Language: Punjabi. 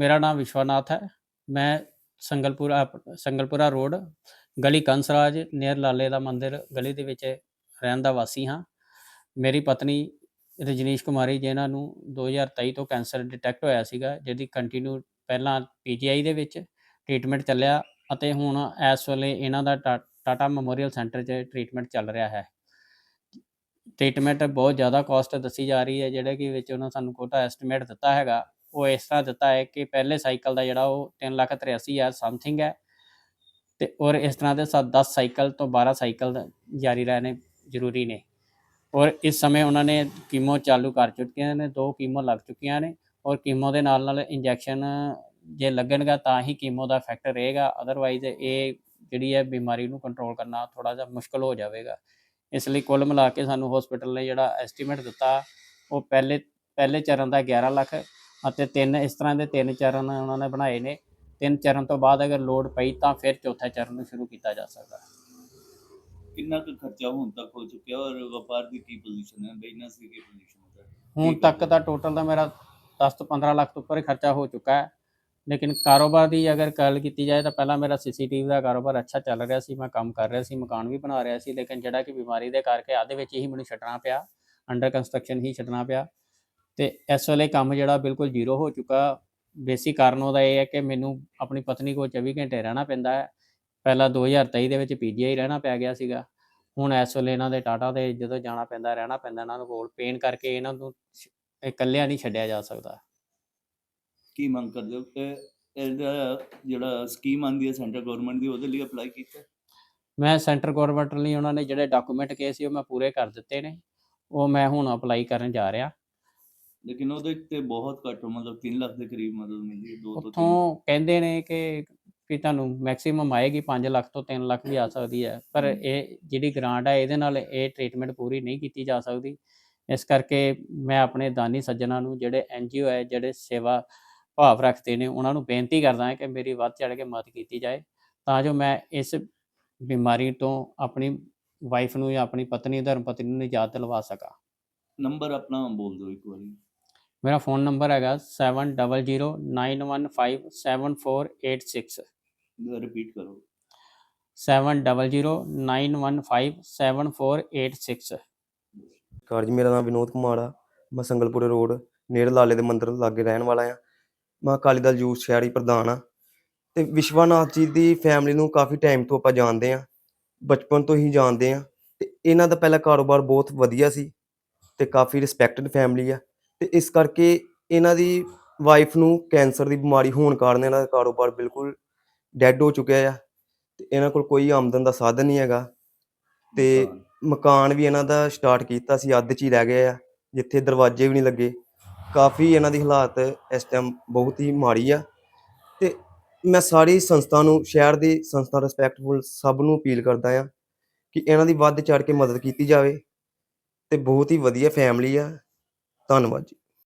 ਮੇਰਾ ਨਾਮ ਵਿਸ਼ਵਨਾਥ ਹੈ। ਮੈਂ ਸੰਗਲਪੁਰਾ ਸੰਗਲਪੁਰਾ ਰੋਡ, ਗਲੀ ਕੰਸਰਾਜ ਨੀਅਰ ਲਾਲੇ ਦਾ ਮੰਦਿਰ, ਗਲੀ ਦੇ ਵਿੱਚ ਰਹਿਣ ਦਾ ਵਾਸੀ ਹਾਂ। ਮੇਰੀ ਪਤਨੀ ਰਜਨੀਸ਼ ਕੁਮਾਰੀ, ਜਿਹਨਾਂ ਨੂੰ 2023 ਤੋਂ ਕੈਂਸਰ ਡਿਟੈਕਟ ਹੋਇਆ ਸੀਗਾ, ਜਿਹਦੀ ਕੰਟੀਨਿਊ ਪਹਿਲਾਂ ਪੀਜੀਆਈ ਦੇ ਵਿੱਚ ਟ੍ਰੀਟਮੈਂਟ ਚੱਲਿਆ ਅਤੇ ਹੁਣ ਇਸ ਵੇਲੇ ਇਹਨਾਂ ਦਾ ਟਾ- ਟਾਟਾ ਮੈਮੋਰੀਅਲ ਸੈਂਟਰ 'ਚ ਟ੍ਰੀਟਮੈਂਟ ਚੱਲ ਰਿਹਾ ਹੈ। ਟ੍ਰੀਟਮੈਂਟ ਬਹੁਤ ਜ਼ਿਆਦਾ ਕਾਸਟ ਦੱਸੀ ਜਾ ਰਹੀ ਹੈ, ਜਿਹੜੇ ਕਿ ਵਿੱਚ ਉਹਨਾਂ ਸਾਨੂੰ ਕੋਟਾ ਐਸਟੀਮੇਟ ਦਿੱਤਾ ਹੈਗਾ। ਉਹ ਇਸ ਤਰ੍ਹਾਂ ਦਿੱਤਾ ਹੈ ਕਿ ਪਹਿਲੇ ਸਾਈਕਲ ਦਾ ਜਿਹੜਾ ਉਹ 383000 ਸਮਥਿੰਗ ਹੈ ਤੇ ਔਰ ਇਸ ਤਰ੍ਹਾਂ ਦੇ 10 ਸਾਈਕਲ ਤੋਂ 12 ਸਾਈਕਲ ਜਾਰੀ ਰਹਿਣੇ ਜ਼ਰੂਰੀ ਨੇ। ਔਰ ਇਸ ਸਮੇਂ ਉਹਨਾਂ ਨੇ ਕੀਮੋ ਚਾਲੂ ਕਰ ਚੁੱਕੀਆਂ ਨੇ, ਦੋ ਕੀਮੋ ਲੱਗ ਚੁੱਕੀਆਂ ਨੇ ਔਰ ਕੀਮੋ ਦੇ ਨਾਲ ਨਾਲ ਇੰਜੈਕਸ਼ਨ ਜੇ ਲੱਗਣਗਾ ਤਾਂ ਹੀ ਕੀਮੋ ਦਾ ਇਫੈਕਟ ਰਹੇਗਾ ਅਦਰਵਾਈਜ਼ ਇਹ ਜਿਹੜੀ ਹੈ ਬਿਮਾਰੀ ਨੂੰ ਕੰਟਰੋਲ ਕਰਨਾ ਥੋੜਾ ਜਿਹਾ ਮੁਸ਼ਕਲ ਹੋ ਜਾਵੇਗਾ। ਇਸ ਲਈ ਕੁੱਲ ਮਿਲਾ ਕੇ ਸਾਨੂੰ ਹਸਪੀਟਲ ਨੇ ਜਿਹੜਾ ਐਸਟੀਮੇਟ ਦਿੱਤਾ, ਉਹ ਪਹਿਲੇ ਪਹਿਲੇ ਚਰਨ ਦਾ 11 ਲੱਖ ਅਤੇ ਤਿੰਨ ਇਸ ਤਰ੍ਹਾਂ ਦੇ ਤਿੰਨ ਚਰਨ ਉਹਨਾਂ ਨੇ ਬਣਾਏ ਨੇ। ਤਿੰਨ ਚਰਨ ਤੋਂ ਬਾਅਦ ਅਗਰ ਲੋਡ ਪਈ ਤਾਂ ਫਿਰ ਚੌਥਾ ਚਰਨ ਨੂੰ ਸ਼ੁਰੂ ਕੀਤਾ ਜਾ ਸਕਦਾ ਹੈ। ਕਿੰਨਾ ਕੁ ਖਰਚਾ ਹੁਣ ਤੱਕ ਹੋ ਚੁੱਕਿਆ ਔਰ ਵਪਾਰ ਦੀ ਕੀ ਪੋਜੀਸ਼ਨ ਹੈ? ਬਿਜ਼ਨਸ ਦੀ ਕੀ ਪੋਜੀਸ਼ਨ ਹੈ? ਹੁਣ ਤੱਕ। ਦਾ ਟੋਟਲ ਦਾ ਮੇਰਾ 10 ਤੋਂ 15 ਲੱਖ ਤੋਂ ਉੱਪਰ ਹੀ ਖਰਚਾ ਹੋ ਚੁੱਕਾ ਹੈ। ਲੇਕਿਨ ਕਾਰੋਬਾਰ ਦੀ ਅਗਰ ਗੱਲ ਕੀਤੀ ਜਾਏ ਤਾਂ ਪਹਿਲਾਂ ਮੇਰਾ ਸੀਸੀਟੀਵੀ ਦਾ ਕਾਰੋਬਾਰ ਅੱਛਾ ਚੱਲ ਰਿਹਾ ਸੀ ਮੈਂ ਕੰਮ ਕਰ ਰਿਹਾ ਸੀ ਮਕਾਨ ਵੀ ਬਣਾ ਰਿਹਾ ਸੀ ਲੇਕਿਨ ਜਿਹੜਾ ਕਿ ਬਿਮਾਰੀ ਦੇ ਕਰਕੇ ਆਦੇ ਵਿੱਚ ਹੀ ਮੈਨੂੰ ਛੱਡਣਾ ਪਿਆ ਅੰਡਰ ਕੰਸਟਰਕਸ਼ਨ ਹੀ ਛੱਡਣਾ ਪਿਆ। ਤੇ ਇਸ ਵੇਲੇ ਕੰਮ ਜਿਹੜਾ ਬਿਲਕੁਲ ਜ਼ੀਰੋ ਹੋ ਚੁੱਕਾ। ਬੇਸਿਕ ਕਾਰਨ ਉਹਦਾ ਇਹ ਹੈ ਕਿ ਮੈਨੂੰ ਆਪਣੀ ਪਤਨੀ ਕੋਲ 24 ਘੰਟੇ ਰਹਿਣਾ ਪੈਂਦਾ ਹੈ। ਪਹਿਲਾਂ 2023 ਦੇ ਵਿੱਚ ਪੀਜੀਆਈ ਰਹਿਣਾ ਪੈ ਗਿਆ ਸੀਗਾ। ਹੁਣ ਇਸ ਵੇਲੇ ਇਹਨਾਂ ਦੇ ਟਾਟਾ ਦੇ ਜਦੋਂ ਜਾਣਾ ਪੈਂਦਾ ਰਹਿਣਾ ਪੈਂਦਾ ਇਹਨਾਂ ਨੂੰ ਕੋਲ। ਪੇਨ ਕਰਕੇ ਇਹਨਾਂ ਨੂੰ ਇਕੱਲਿਆਂ ਨਹੀਂ ਛੱਡਿਆ ਜਾ ਸਕਦਾ। ਕੀ ਮੰਗ ਕਰਦੇ ਹੋ? ਕਿ ਇਹਦਾ ਜਿਹੜਾ ਸਕੀਮ ਆਂਦੀ ਹੈ ਸੈਂਟਰ ਗਵਰਨਮੈਂਟ ਦੀ ਉਹਦੇ ਲਈ ਅਪਲਾਈ ਕੀਤਾ? ਮੈਂ ਸੈਂਟਰ ਗਵਰਨਮੈਂਟ ਲਈ ਉਹਨਾਂ ਨੇ ਜਿਹੜੇ ਡਾਕੂਮੈਂਟ ਕਹੇ ਸੀ ਉਹ ਮੈਂ ਪੂਰੇ ਕਰ ਦਿੱਤੇ ਨੇ। ਉਹ ਮੈਂ ਹੁਣ ਅਪਲਾਈ ਕਰਨ ਜਾ ਰਿਹਾ। ਲੇਕਿਨ ਉਹਦੇ ਤੇ ਬਹੁਤ ਘੱਟ ਮਤਲਬ 3 ਲੱਖ ਦੇ ਕਰੀਬ ਮਦਦ ਮਿਲਦੀ ਹੈ 2 ਤੋਂ 3 ਉੱਥੋਂ ਕਹਿੰਦੇ ਨੇ ਕਿ ਕਿ ਤੁਹਾਨੂੰ ਮੈਕਸਿਮਮ ਆਏਗੀ 5 ਲੱਖ ਤੋਂ 3 ਲੱਖ ਵੀ ਆ ਸਕਦੀ ਹੈ ਪਰ। ਇਹ ਜਿਹੜੀ ਗ੍ਰਾਂਟ ਹੈ ਇਹਦੇ ਨਾਲ ਇਹ ਟ੍ਰੀਟਮੈਂਟ ਪੂਰੀ ਨਹੀਂ ਕੀਤੀ ਜਾ ਸਕਦੀ। ਇਸ ਕਰਕੇ ਮੈਂ ਆਪਣੇ ਦਾਨੀ ਸੱਜਣਾ ਨੂੰ ਜਿਹੜੇ ਐਨਜੀਓ ਹੈ ਜਿਹੜੇ ਸੇਵਾ ਭਾਵ ਰੱਖਦੇ ਨੇ ਉਹਨਾਂ ਨੂੰ ਬੇਨਤੀ ਕਰਦਾ ਹਾਂ ਕਿ ਮੇਰੀ ਵੱਧ ਚੜ੍ਹ ਕੇ ਮਦਦ ਕੀਤੀ ਜਾਏ ਤਾਂ ਜੋ ਮੈਂ ਇਸ ਬਿਮਾਰੀ ਤੋਂ ਆਪਣੀ ਵਾਈਫ ਨੂੰ ਜਾਂ ਆਪਣੀ ਪਤਨੀ ਧਰਮ ਪਤਨੀ ਨੂੰ ਨਿਜਾਤ ਦਿਲਵਾ ਸਕਾਂ। ਨੰਬਰ ਆਪਣਾ ਬੋਲ ਦਿਓ ਇੱਕ ਵਾਰੀ। ਮੇਰਾ ਫੋਨ ਨੰਬਰ ਹੈਗਾ 7009157486 ਰਿਪੀਟ ਕਰੋ। 7009157486 ਕਾਰ ਜੀ ਮੇਰਾ ਨਾਮ ਵਿਨੋਦ ਕੁਮਾਰ ਆ। ਮੈਂ ਸੰਗਲਪੁਰੇ ਰੋਡ ਨੇੜੇ ਲਾਲੇ ਦੇ ਮੰਦਿਰ ਲਾਗੇ ਰਹਿਣ ਵਾਲਾ ਆ। ਮੈਂ ਅਕਾਲੀ ਦਲ ਯੂਥ ਸ਼ਹਿਰੀ ਪ੍ਰਧਾਨ ਆ। ਤੇ ਵਿਸ਼ਵਨਾਥ ਜੀ ਦੀ ਫੈਮਿਲੀ ਨੂੰ ਕਾਫੀ ਟਾਈਮ ਤੋਂ ਆਪਾਂ ਜਾਣਦੇ ਆ। ਬਚਪਨ ਤੋਂ ਹੀ ਜਾਣਦੇ ਆ। ਤੇ ਇਹਨਾਂ ਦਾ ਪਹਿਲਾ ਕਾਰੋਬਾਰ ਬਹੁਤ ਵਧੀਆ ਸੀ। ਤੇ ਕਾਫੀ ਰਿਸਪੈਕਟਡ ਫੈਮਿਲੀ ਆ। ਤੇ ਇਸ ਕਰਕੇ ਇਹਨਾਂ ਦੀ ਵਾਈਫ ਨੂੰ ਕੈਂਸਰ ਦੀ ਬਿਮਾਰੀ ਹੋਣ ਕਾਰਨ ਇਹਨਾਂ ਦਾ ਕਾਰੋਬਾਰ ਬਿਲਕੁਲ ਡੈੱਡ ਹੋ ਚੁੱਕਿਆ ਆ ਤੇ ਇਹਨਾਂ ਕੋਲ ਕੋਈ ਆਮਦਨ ਦਾ ਸਾਧਨ ਨਹੀਂ ਹੈਗਾ ਤੇ ਮਕਾਨ। ਵੀ ਇਹਨਾਂ ਦਾ ਸਟਾਰਟ ਕੀਤਾ ਸੀ ਅੱਧ 'ਚ ਹੀ ਰਹਿ ਗਏ ਆ ਜਿੱਥੇ ਦਰਵਾਜ਼ੇ ਵੀ ਨਹੀਂ ਲੱਗੇ ਕਾਫੀ ਇਹਨਾਂ ਦੀ ਹਾਲਾਤ ਇਸ ਟਾਈਮ ਬਹੁਤ ਹੀ ਮਾੜੀ ਆ ਤੇ ਮੈਂ ਸਾਰੀ ਸੰਸਥਾ ਨੂੰ ਸ਼ਹਿਰ ਦੀ ਸੰਸਥਾ ਰਿਸਪੈਕਟਫੁਲ ਸਭ ਨੂੰ ਅਪੀਲ ਕਰਦਾ ਆ ਕਿ ਇਹਨਾਂ ਦੀ ਵੱਧ ਚੜ ਕੇ ਮਦਦ ਕੀਤੀ ਜਾਵੇ ਤੇ ਬਹੁਤ ਹੀ ਵਧੀਆ ਫੈਮਿਲੀ ਆ ਧੰਨਵਾਦ ਜੀ।